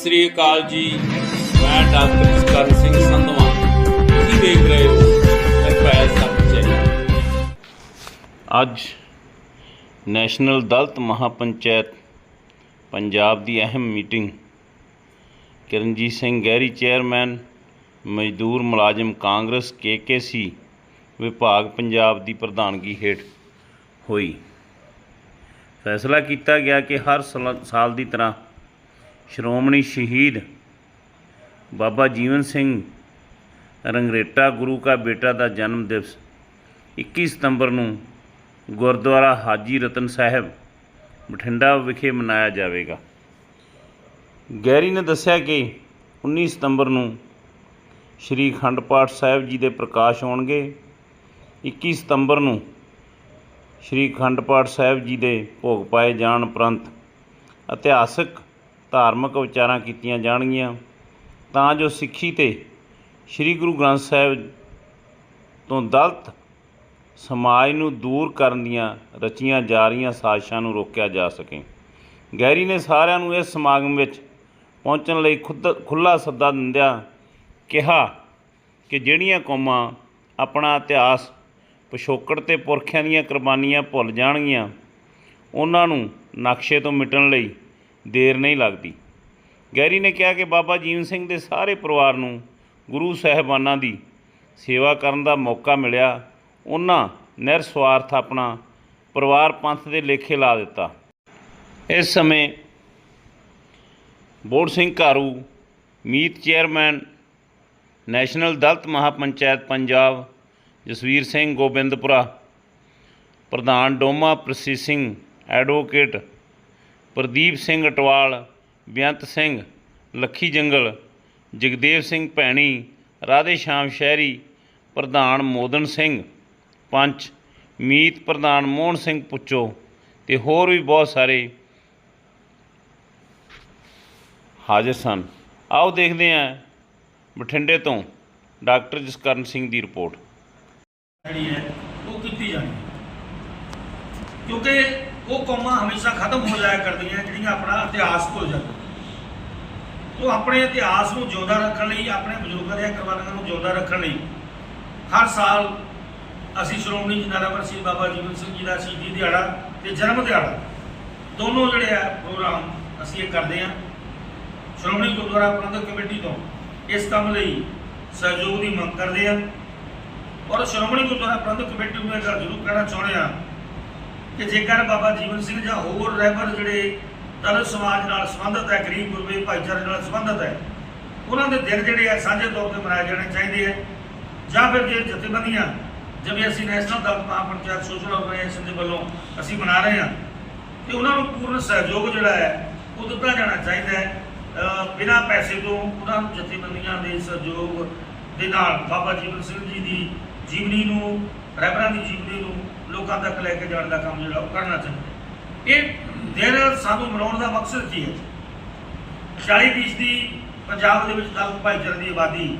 ਸਤਿ ਸ੍ਰੀ ਅਕਾਲ ਜੀ। ਮੈਂ ਡਾਕਟਰ ਜਸਕਰਨ ਸਿੰਘ ਸੰਧਵਾ। ਤੁਸੀਂ ਦੇਖ ਰਹੇ ਹੋ ਨਿਰਭੈ ਸੱਚ ਅੱਜ ਨੈਸ਼ਨਲ ਦਲਿਤ ਮਹਾਪੰਚਾਇਤ ਪੰਜਾਬ ਦੀ ਅਹਿਮ ਮੀਟਿੰਗ। ਕਿਰਨਜੀਤ ਸਿੰਘ ਗਹਿਰੀ ਚੇਅਰਮੈਨ, ਮਜ਼ਦੂਰ ਮੁਲਾਜ਼ਮ ਕਾਂਗਰਸ ਕੇਕੇਸੀ ਵਿਭਾਗ ਪੰਜਾਬ ਦੀ ਪ੍ਰਧਾਨਗੀ ਹੇਠ ਹੋਈ। ਫੈਸਲਾ ਕੀਤਾ ਗਿਆ ਕਿ ਹਰ ਸਾਲ ਸਾਲ ਦੀ ਤਰ੍ਹਾਂ ਸ਼੍ਰੋਮਣੀ ਸ਼ਹੀਦ ਬਾਬਾ ਜੀਵਨ ਸਿੰਘ ਰੰਗਰੇਟਾ ਗੁਰੂ ਕਾ ਬੇਟਾ ਦਾ ਜਨਮ ਦਿਵਸ 21 ਸਤੰਬਰ ਨੂੰ ਗੁਰਦੁਆਰਾ ਹਾਜੀ ਰਤਨ ਸਾਹਿਬ, ਬਠਿੰਡਾ ਵਿਖੇ ਮਨਾਇਆ ਜਾਵੇਗਾ। ਗੈਰੀ ਨੇ ਦੱਸਿਆ ਕਿ 19 ਸਤੰਬਰ ਨੂੰ ਸ਼੍ਰੀ ਅਖੰਡ ਪਾਠ ਸਾਹਿਬ ਜੀ ਦੇ ਪ੍ਰਕਾਸ਼ ਹੋਣਗੇ 21 ਸਤੰਬਰ ਨੂੰ ਸ਼੍ਰੀ ਅਖੰਡ ਪਾਠ ਸਾਹਿਬ ਜੀ ਦੇ ਭੋਗ ਪਾਏ ਜਾਣ ਉਪਰੰਤ ਇਤਿਹਾਸਕ ਧਾਰਮਿਕ ਵਿਚਾਰਾਂ ਕੀਤੀਆਂ ਜਾਣਗੀਆਂ, ਤਾਂ ਜੋ ਸਿੱਖੀ ਤੇ ਸ਼੍ਰੀ ਗੁਰੂ ਗ੍ਰੰਥ ਸਾਹਿਬ ਤੋਂ ਦਲਤ ਸਮਾਜ ਨੂੰ ਦੂਰ ਕਰਨ ਦੀਆਂ ਰਚੀਆਂ ਜਾ ਰਹੀਆਂ ਸਾਜ਼ਿਸ਼ਾਂ ਨੂੰ ਰੋਕਿਆ ਜਾ ਸਕੇ। ਗੈਰੀ ਨੇ ਸਾਰਿਆਂ ਨੂੰ ਇਸ ਸਮਾਗਮ ਵਿੱਚ ਪਹੁੰਚਣ ਲਈ ਖੁਦ ਖੁੱਲਾ ਸੱਦਾ ਦਿੰਦਿਆਂ ਕਿਹਾ ਕਿ ਜਿਹੜੀਆਂ ਕੌਮਾਂ ਆਪਣਾ ਇਤਿਹਾਸ ਪਿਛੋਕੜ ਤੇ ਪੁਰਖਿਆਂ ਦੀਆਂ ਕੁਰਬਾਨੀਆਂ ਭੁੱਲ ਜਾਣਗੀਆਂ, ਉਹਨਾਂ ਨੂੰ ਨਕਸ਼ੇ ਤੋਂ ਮਿਟਣ ਲਈ ਦੇਰ ਨਹੀਂ ਲੱਗਦੀ। ਗੈਰੀ ਨੇ ਕਿਹਾ ਕਿ ਬਾਬਾ ਜੀਵਨ ਸਿੰਘ ਦੇ ਸਾਰੇ ਪਰਿਵਾਰ ਨੂੰ ਗੁਰੂ ਸਾਹਿਬਾਨਾਂ ਦੀ ਸੇਵਾ ਕਰਨ ਦਾ ਮੌਕਾ ਮਿਲਿਆ। ਉਹਨਾਂ ਨਿਰਸਵਾਰਥ ਆਪਣਾ ਪਰਿਵਾਰ ਪੰਥ ਦੇ ਲੇਖੇ ਲਾ ਦਿੱਤਾ। ਇਸ ਸਮੇਂ ਬੋੜ ਸਿੰਘ ਘਾਰੂ, ਮੀਤ ਚੇਅਰਮੈਨ, ਨੈਸ਼ਨਲ ਦਲਿਤ ਮਹਾਪੰਚਾਇਤ ਪੰਜਾਬ, ਜਸਵੀਰ ਸਿੰਘ ਗੋਬਿੰਦਪੁਰਾ, ਪ੍ਰਧਾਨ ਡੋਮਾ ਪ੍ਰਸੀ ਸਿੰਘ ਐਡਵੋਕੇਟ ਪ੍ਰਦੀਪ ਸਿੰਘ ਅਟਵਾਲ ਬੇਅੰਤ ਸਿੰਘ, ਲੱਖੀ ਜੰਗਲ, ਜਗਦੇਵ ਸਿੰਘ ਭੈਣੀ, ਰਾਧੇ ਸ਼ਾਮ ਸ਼ਹਿਰੀ, ਪ੍ਰਧਾਨ ਮੋਦਨ ਸਿੰਘ, ਪੰਚ, ਮੀਤ ਪ੍ਰਧਾਨ ਮੋਹਨ ਸਿੰਘ ਪੁੱਚੋ ਤੇ ਹੋਰ ਵੀ ਬਹੁਤ ਸਾਰੇ ਹਾਜ਼ਰ ਸਨ। ਆਓ ਦੇਖਦੇ ਹਾਂ ਬਠਿੰਡੇ ਤੋਂ ਡਾਕਟਰ ਜਸਕਰਨ ਸਿੰਘ ਦੀ ਰਿਪੋਰਟ। ਜਿਹੜੀ ਹੈ, ਉਹ ਕੀਤੀ ਜਾਣੀ ਕਿਉਂਕਿ ਉਹ ਕੌਮਾਂ ਹਮੇਸ਼ਾ ਖਤਮ ਹੋ ਜਾਇਆ ਕਰਦੀਆਂ ਜਿਹੜੀਆਂ ਆਪਣਾ ਇਤਿਹਾਸ ਭੁੱਲ ਜਾਂਦੀਆਂ। ਉਹ ਆਪਣੇ ਇਤਿਹਾਸ ਨੂੰ ਜਿਉਂਦਾ ਰੱਖਣ ਲਈ, ਆਪਣੇ ਬਜ਼ੁਰਗਾਂ ਦੀਆਂ ਕੁਰਬਾਨੀਆਂ ਨੂੰ ਜਿਉਂਦਾ ਰੱਖਣ ਲਈ ਹਰ ਸਾਲ ਅਸੀਂ ਸ਼੍ਰੋਮਣੀ ਜਨਾਰਾਵਰ ਸ੍ਰੀ ਬਾਬਾ ਜੀਵਨ ਸਿੰਘ ਜੀ ਦਾ ਸ਼ਹੀਦੀ ਦਿਹਾੜਾ ਤੇ ਜਨਮ ਦਿਹਾੜਾ ਦੋਨੋਂ ਜਿਹੜੇ ਆ ਪ੍ਰੋਗਰਾਮ ਅਸੀਂ ਇਹ ਕਰਦੇ ਹਾਂ। ਸ਼੍ਰੋਮਣੀ ਗੁਰਦੁਆਰਾ ਪ੍ਰਬੰਧਕ ਕਮੇਟੀ ਤੋਂ ਇਸ ਕੰਮ ਲਈ ਸਹਿਯੋਗ ਦੀ ਮੰਗ ਕਰਦੇ ਹਾਂ। ਔਰ ਸ਼੍ਰੋਮਣੀ ਗੁਰਦੁਆਰਾ ਪ੍ਰਬੰਧਕ ਕਮੇਟੀ ਨੂੰ ਇਹ ਗੱਲ ਜ਼ਰੂਰ ਕਹਿਣਾ ਚਾਹੁੰਦੇ ਹਾਂ ਕਿ ਜੇਕਰ ਬਾਬਾ ਜੀਵਨ ਸਿੰਘ ਜਾਂ ਹੋਰ ਰਹਿਬਰ ਜਿਹੜੇ ਦਲਿਤ ਸਮਾਜ ਨਾਲ ਸੰਬੰਧਿਤ ਹੈ, ਗਰੀਬ ਗੁਰਬੇ ਭਾਈਚਾਰੇ ਨਾਲ ਸੰਬੰਧਿਤ ਹੈ, ਉਹਨਾਂ ਦੇ ਦਿਨ ਜਿਹੜੇ ਆ ਸਾਂਝੇ ਤੌਰ ਤੇ ਮਨਾਏ ਜਾਣੇ ਚਾਹੀਦੇ ਹੈ ਜਾਂ ਫਿਰ ਜੇ ਜਥੇਬੰਦੀਆਂ, ਜਿਵੇਂ ਅਸੀਂ national Dalit Mahapanchayat social organisation ਦੇ ਵੱਲੋਂ ਅਸੀਂ ਮਨਾ ਰਹੇ ਹਾਂ, ਤੇ ਉਹਨਾਂ ਨੂੰ ਪੂਰਨ ਸਹਿਯੋਗ ਜਿਹੜਾ ਹੈ, ਉਹ ਦਿੱਤਾ ਜਾਣਾ ਚਾਹੀਦਾ ਹੈ। ਬਿਨਾਂ ਪੈਸੇ ਤੋਂ ਉਹਨਾਂ ਜਥੇਬੰਦੀਆਂ ਦੇ ਸਹਿਯੋਗ ਦੇ ਨਾਲ ਬਾਬਾ ਜੀਵਨ ਸਿੰਘ ਜੀ ਦੀ ਜੀਵਨੀ ਨੂੰ, ਰਹਿਬਰਾਂ ਦੀ ਜੀਵਨੀ ਨੂੰ ਲੋਕਾਂ ਤੱਕ ਲੈ ਕੇ ਜਾਣ ਦਾ ਕੰਮ ਜਿਹੜਾ ਉਹ ਕਰਨਾ ਚਾਹੀਦਾ ਇਹ ਦਿਨ ਸਾਨੂੰ ਮਨਾਉਣ ਦਾ ਮਕਸਦ ਕੀ ਹੈ? 40% ਪੰਜਾਬ ਦੇ ਵਿੱਚ ਦਲਿਤ ਭਾਈਚਾਰੇ ਦੀ ਆਬਾਦੀ,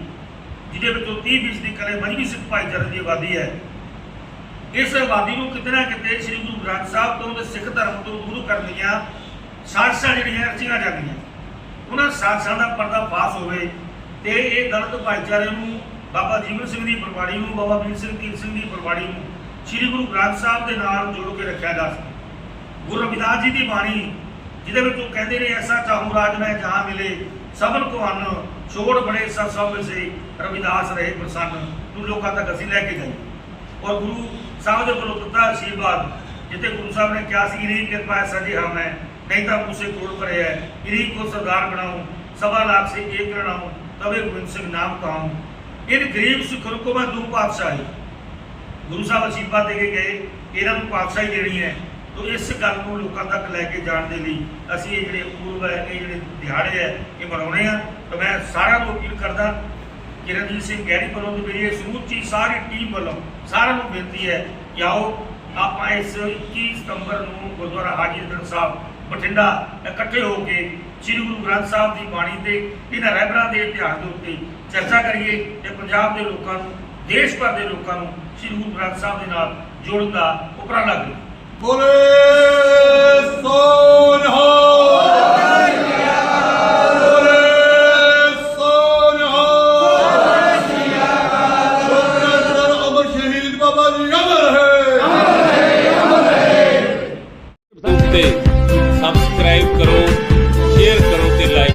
ਜਿਹਦੇ ਵਿੱਚੋਂ 30% ਕਰੇ ਮਜਬੀ ਸਿੱਖ ਭਾਈਚਾਰੇ ਦੀ ਆਬਾਦੀ ਹੈ। ਇਸ ਆਬਾਦੀ ਨੂੰ ਕਿਤੇ ਨਾ ਕਿਤੇ ਸ੍ਰੀ ਗੁਰੂ ਗ੍ਰੰਥ ਸਾਹਿਬ ਤੋਂ ਤੇ ਸਿੱਖ ਧਰਮ ਤੋਂ ਦੂਰ ਕਰਨ ਦੀਆਂ ਸਾਜ਼ਿਸ਼ਾਂ ਜਿਹੜੀਆਂ ਰਚੀਆਂ ਜਾਂਦੀਆਂ। ਉਹਨਾਂ ਸਾਜ਼ਿਸ਼ਾਂ ਦਾ ਪਰਦਾਫਾਸ਼ ਹੋਵੇ ਤੇ ਇਹ ਦਲਿਤ ਭਾਈਚਾਰੇ ਨੂੰ, ਬਾਬਾ ਜੀਵਨ ਸਿੰਘ ਦੀ ਪਰਵਾੜੀ ਨੂੰ, ਬਾਬਾ ਵੀਰ ਸਿੰਘ ਧੀਰ ਸਿੰਘ ਦੀ ਪਰਵਾੜੀ ਨੂੰ ਸ੍ਰੀ ਗੁਰੂ ਗ੍ਰੰਥ ਸਾਹਿਬ ਦੇ ਨਾਲ ਜੋੜ ਕੇ ਰੱਖਿਆ ਜਾ ਸਕੇ। ਗੁਰੂ ਰਵਿਦਾਸ ਜੀ ਦੀ ਬਾਣੀ, ਜਿਹਦੇ ਵਿੱਚ ਉਹ ਕਹਿੰਦੇ ਨੇ, ਐਸਾ ਚਾਹੂ ਰਾਜ ਮੈਂ ਜਹਾਂ ਮਿਲੇ, ਸਭਨ ਕੋ ਅੰਨ, ਛੋੜ ਬੜੇ ਸਭ ਸਭ ਸੇ, ਰਵਿਦਾਸ ਰਹੇ ਪ੍ਰਸੰਨ ਨੂੰ ਲੋਕਾਂ ਤੱਕ ਅਸੀਂ ਲੈ ਕੇ ਜਾਈਏ ਔਰ ਗੁਰੂ ਸਾਹਿਬ ਦੇ ਵੱਲੋਂ ਦਿੱਤਾ ਆਸ਼ੀਰਵਾਦ ਜਿੱਥੇ ਗੁਰੂ ਸਾਹਿਬ ਨੇ ਕਿਹਾ ਸੀ ਇਰੀ ਕਿਰਪਾ ਐਸਾ ਸਜੇ ਹਮ ਹੈ, ਨਹੀਂ ਤਾਂ ਮੂਸੇ ਕੋਲ ਪਰੇ ਹੈ ਇਰੀ ਕੋ ਸਰਦਾਰ ਬਣਾਉ, ਸਵਾ ਲੱਖ ਸੇ ਏਕ ਰਣਾਉ ਤਵੇ ਗੋਬਿੰਦ ਸਿੰਘ ਨਾਮ ਕਹਾਉ ਇਹ ਗਰੀਬ ਸਿੱਖ ਕੋ ਮੈਂ ਦੂ ਪਾਤਸ਼ਾਹੀ। ਗੁਰੂ ਸਾਹਿਬ ਅਸ਼ੀਰਵਾਦ ਦੇ ਕੇ ਗਏ, ਇਹਨਾਂ ਨੂੰ ਪਾਤਸ਼ਾਹੀ ਦੇਣੀ ਹੈ। ਤੋ ਇਸ ਗੱਲ ਨੂੰ ਲੋਕਾਂ ਤੱਕ ਲੈ ਕੇ ਜਾਣ ਦੇ ਲਈ ਅਸੀਂ ਇਹ ਜਿਹੜੇ ਪੂਰਵ ਹੈ, ਇਹ ਜਿਹੜੇ ਦਿਹਾੜੇ ਹੈ, ਇਹ ਮਨਾਉਣੇ ਆ ਤਾਂ ਮੈਂ ਸਾਰਿਆਂ ਨੂੰ ਅਪੀਲ ਕਰਦਾ, ਕਿਰਨਜੀਤ ਸਿੰਘ ਗੈਰੀ ਵੱਲੋਂ ਤੇ ਮੇਰੀ ਸਮੁੱਚੀ ਸਾਰੀ ਟੀਮ ਵੱਲੋਂ ਸਾਰਿਆਂ ਨੂੰ ਬੇਨਤੀ ਹੈ ਕਿ ਆਓ, ਆਪਾਂ ਇਸ 21 ਸਤੰਬਰ ਨੂੰ ਗੁਰਦੁਆਰਾ ਹਾਜੀ ਰਤਨ ਸਾਹਿਬ, ਬਠਿੰਡਾ ਇਕੱਠੇ ਹੋ ਕੇ ਸ੍ਰੀ ਗੁਰੂ ਗ੍ਰੰਥ ਸਾਹਿਬ ਦੀ ਬਾਣੀ ਤੇ ਇਹਨਾਂ ਰਹਿਬਰਾਂ ਦੇ ਇਤਿਹਾਸ ਦੇ ਉੱਤੇ ਚਰਚਾ ਕਰੀਏ ਤੇ ਪੰਜਾਬ ਦੇ ਲੋਕਾਂ ਨੂੰ ਦੇਸ਼ ਭਰ ਦੇ ਲੋਕਾਂ ਨੂੰ ਸ੍ਰੀ ਗੁਰੂ ਗ੍ਰੰਥ ਸਾਹਿਬ ਦੇ ਨਾਲ ਜੋੜਨ ਦਾ ਉਪਰਾਲਾ ਕਰੀਏ। ਬੋਲੇ!